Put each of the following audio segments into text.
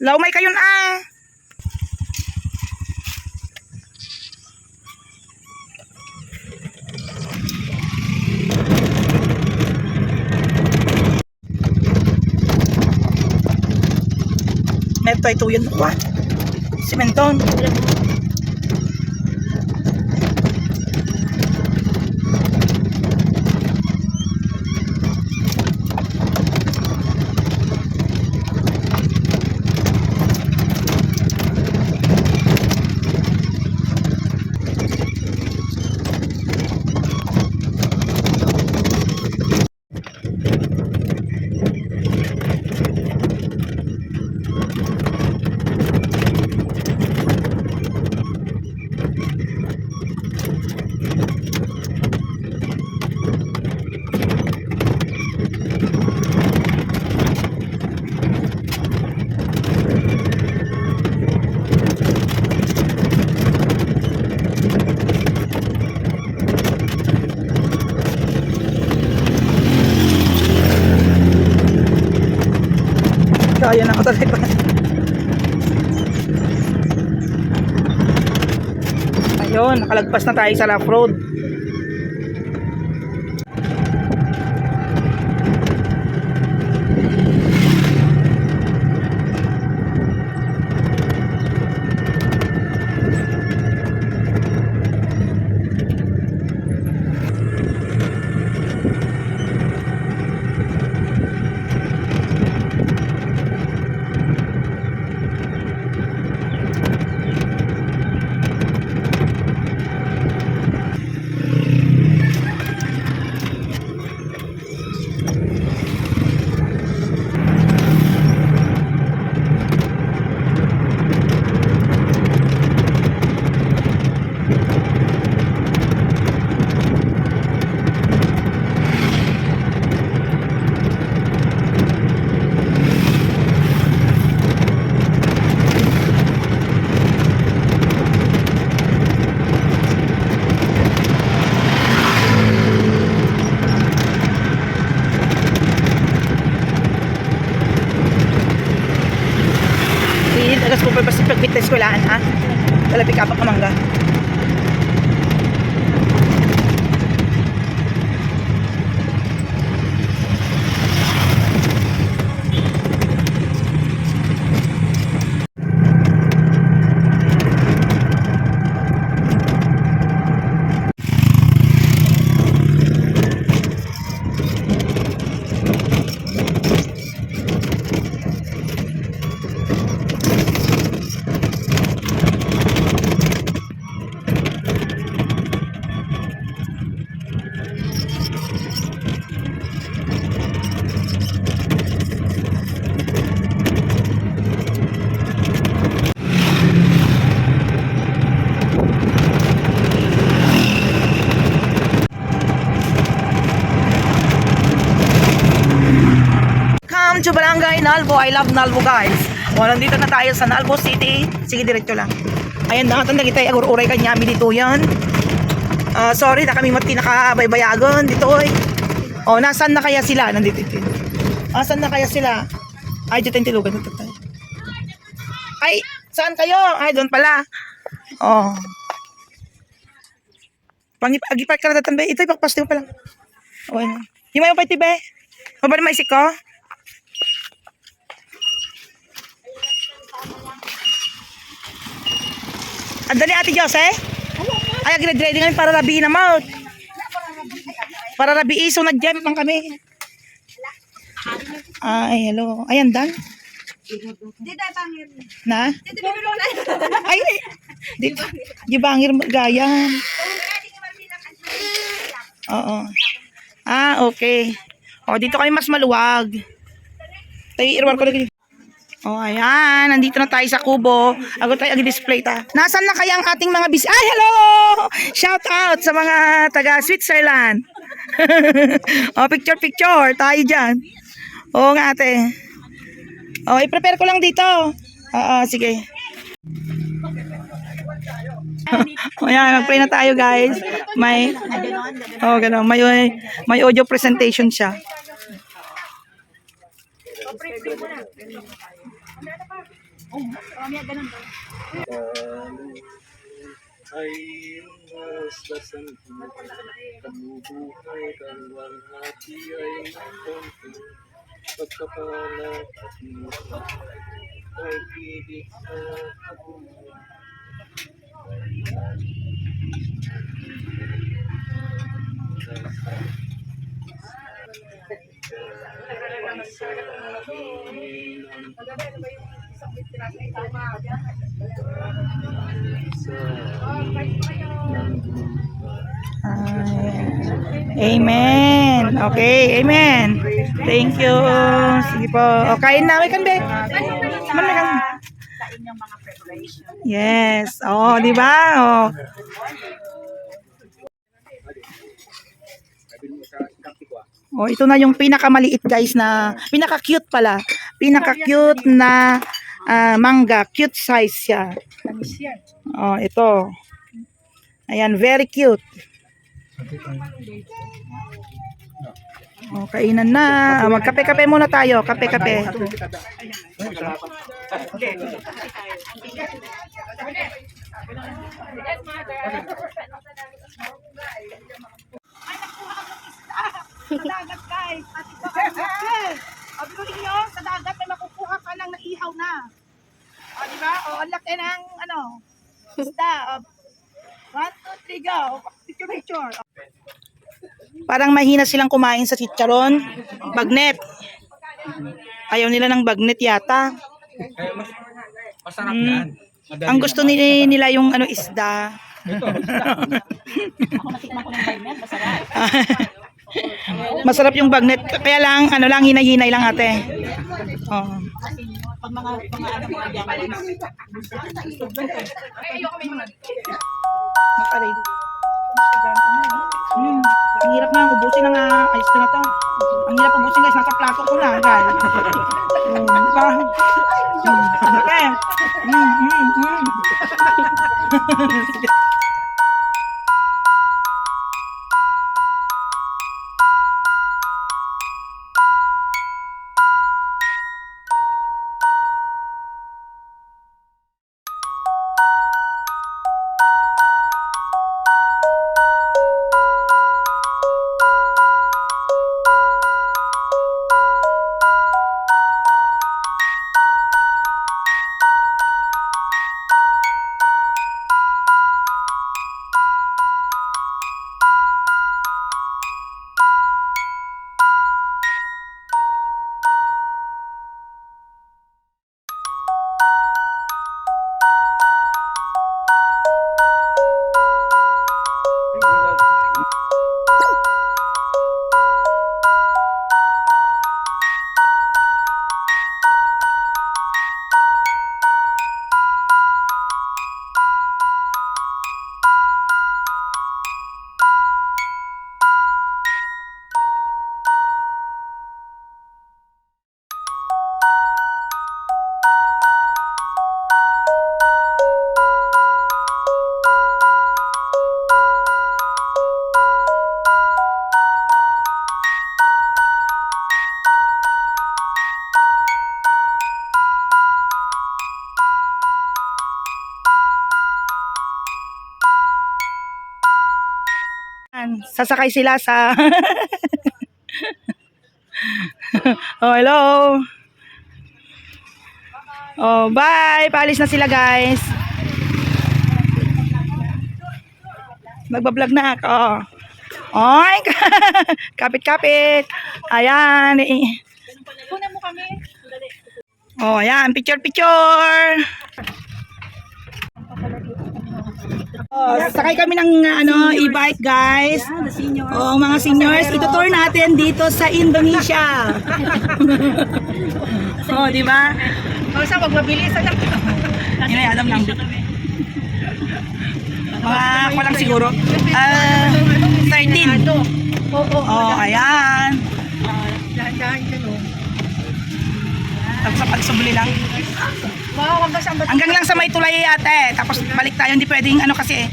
Laumay kayon ah. Ito ay tuyan ko ah. Simenton. Kaya na ako talaga. Ayun, nakalagpas na tayo sa Laf Road. Di, agas ko pa basta pagbit na eskwelahan ha. Talabi ka pa kamangga. Come to Barangay Nalbo. I love Nalbo guys. O, nandito na tayo sa Nalbo City. Sige, diretso lang. Ayan na, tanda kita, agur-uray ka niya, dito yan. Ah, sorry na kami mati nakabaybayagon dito oy. Oh, nasan na kaya sila? Nandito ito. Asan na kaya sila? Ay, dito yung tilugan dito tayo. Ay, saan kayo? Ay, doon pala. Oh. Pangip, agipat ka na tatambe. Ito, ipakpaste mo pa lang. Okay na. Yung may upay, tibe. Mabali maisik ko? Andali ate Jose? Ay, grade-ready kami para rabihin na mouth. Para rabi iso nag-jump lang kami. Ay, hello. Ayan, Dan. Na? Ay, di, di bangir gayan. Oo. Ah, okay. O, dito kami mas maluwag. Tayo, irwar ko lagi. Oh, ayan. Nandito na tayo sa kubo. Ako tayo ag-display ta. Nasaan na kaya ang ating mga bis... Ay, hello! Shout out sa mga taga Switzerland. oh, picture, picture. Tayo dyan. Oo nga, ate. Oh, i-prepare ko lang dito. Oo, sige. o yan, mag-pray na tayo guys. May, oh, gano'n. May, may audio presentation siya. Ay maslasan ko Kamubuhay kalwang hati ay magkonti Pagkapalat at musa Pag-ibig sa kabuhay Sa amin Amen. Okay, amen. Thank you. Sige po. O, kain na. May kan, be. Kan. Yes. Oh, di ba? Oh. Oh, ito na yung pinakamaliit guys na pinaka-cute pala. Pinaka-cute na ah, mangga, cute size siya. Oh, ito. Ayan, very cute. Oh, kainan na. Ah, Magkape-kape muna tayo. Kape-kape. Dagat guys. At ito ang okay. O, biruin nyo, sa dagat may makukuha ka lang na ihaw na. O, di ba? O, ang laki ng, ano, isda. O, one, two, three, go. Picture, picture. Parang mahina silang kumain sa chicharon. Bagnet. Ayaw nila ng bagnet yata. Masarap Mm. yan. Ang gusto ni- nila yung ano isda. Masarap yung bagnet. Kaya lang, ano lang, hinay-hinay lang ate. Oh. Naka-ready. Hmm. Ang hirap na, ubusin na nga. Ayos ko na to. Ang hirap ubusin guys, nasa plato ko na. Guys. Oh, di ba? Hmm. Okay. Hmm, hmm, hmm. Sasakay sila sa... oh, hello. Oh, bye. Paalis na sila, guys. Magbablog na ako. Oy, kapit-kapit. Ayan. Kunan mo kami. Oh, ayan. Picture-picture. Sakay kami ng ano, e-bike guys. Oh, mga seniors, itutour natin dito sa Indonesia. oh, di ba? Oh, sa wag mabilis ay alam lang. Mga ko lang siguro. Ah, 13. Oh, ayan. Tapos sa pagsubli lang. Hanggang lang sa may tulay ate. Tapos balik tayo. Hindi pwedeng ano kasi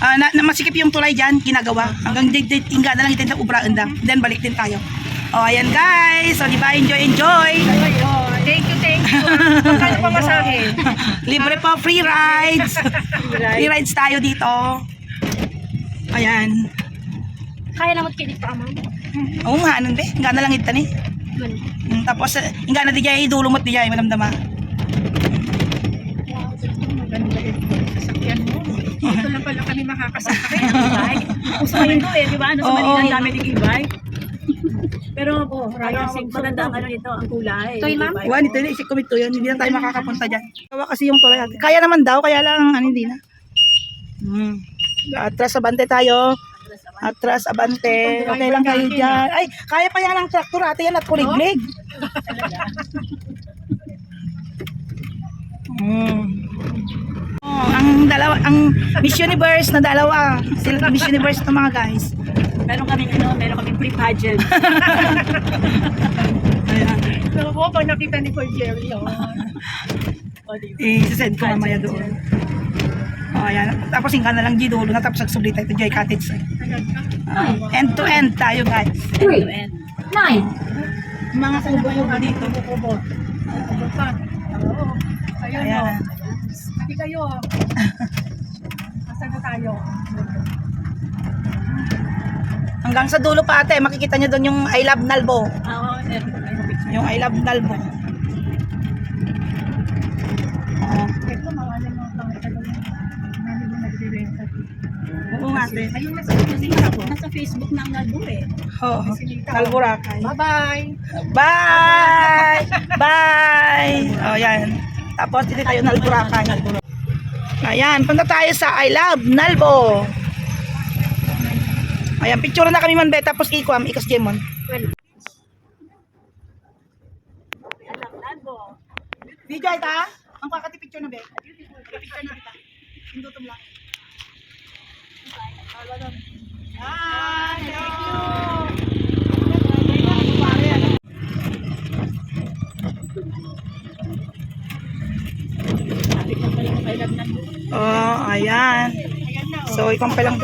ah, na, na masikip yung tulay dyan, ginagawa. Hanggang inga na lang itin sa ubra anda. Then balik din tayo. Oh, ayan guys. So, di ba? Enjoy, enjoy. Thank you, thank you. Magkano pa masahe? Libre po, free rides. free rides tayo dito. Ayan. Kaya na magkinig pa, ma'am. Oo nga, ano be? Nga na lang ita ni. Ganun. Mm, Tapos, eh, nga na di jay idulumot di jay, malamdama. Maganda eh. Sasakyan mo. Ito lang pala kami makakasakay. e-bike. Uso ngayon to eh, di ba? Ano sa. Manila, ang dami ng e-bike. Pero po, Ryan Singh, maganda ang ano nito, ang kulay. Ito ma'am? Wan, ito isip ko ito yun. Hindi na tayo makakapunta dyan. Kawa kasi yung tulay. Kaya naman daw, kaya lang, ano, hindi na. Hmm. Atras, abante tayo. Atras, abante. Okay lang kayo dyan. Ay, kaya pa yan ang traktor ate yan at kuliglig. Hmm. Oh, ang dalawa, ang Miss Universe na dalawa. Sila Miss Universe to mga guys. Meron kami ano, meron kami pre-pageant. Ayan. Pero po, pag nakita ni Kuya Jerry, oh. O, di ba? I-send ko mamaya doon. Oh, ayan. Tapos hinga na lang G dulo na tapos nagsubli tayo to Joy Cottage. Ah, end to end tayo guys. End to end. nine, Mga kubo-kubo dito. Kubo. Kubo pa. Oo. Ayun, Ayan. oh. Hindi kayo. Asan na tayo? Hanggang sa dulo pa ate, makikita nyo doon yung I Love Nalbo. Ah, Oo. Yung I Love Nalbo. Ito, mawala mo ang pangit. Namin yung nagre-renta. Oo nga ate. Ayun, nasa, nasa, nasa Facebook na ang nalbo eh. Oo. Nalburakay. Bye-bye! Bye! Bye! Oh, yan. Tapos dito tayo Nalburakay. Ayan, punta tayo sa I Love Nalbo. Ayan, picture na kami man be, tapos ikwam, ikas Jemon. Video ay ta? Ang kakati picture na be. Picture na kita. Pindutom lang. Hi! Kapit na pala yung kailan nalbo. Oh, ayan. So, ikong pa lang.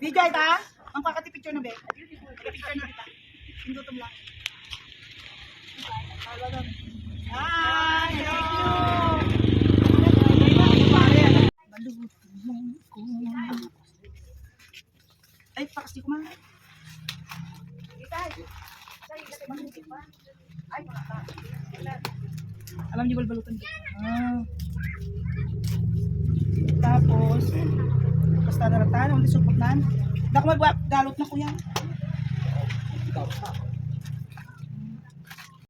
Video ay ta? Ang kakati picture na be. Picture na kita. Pindutom lang. Hi! Ay, pakas di ko man. Alam niyo balbalutan ko. Ah. Tapos, basta naratan, hindi supot na. Dako magbalot na kuya. Ikaw,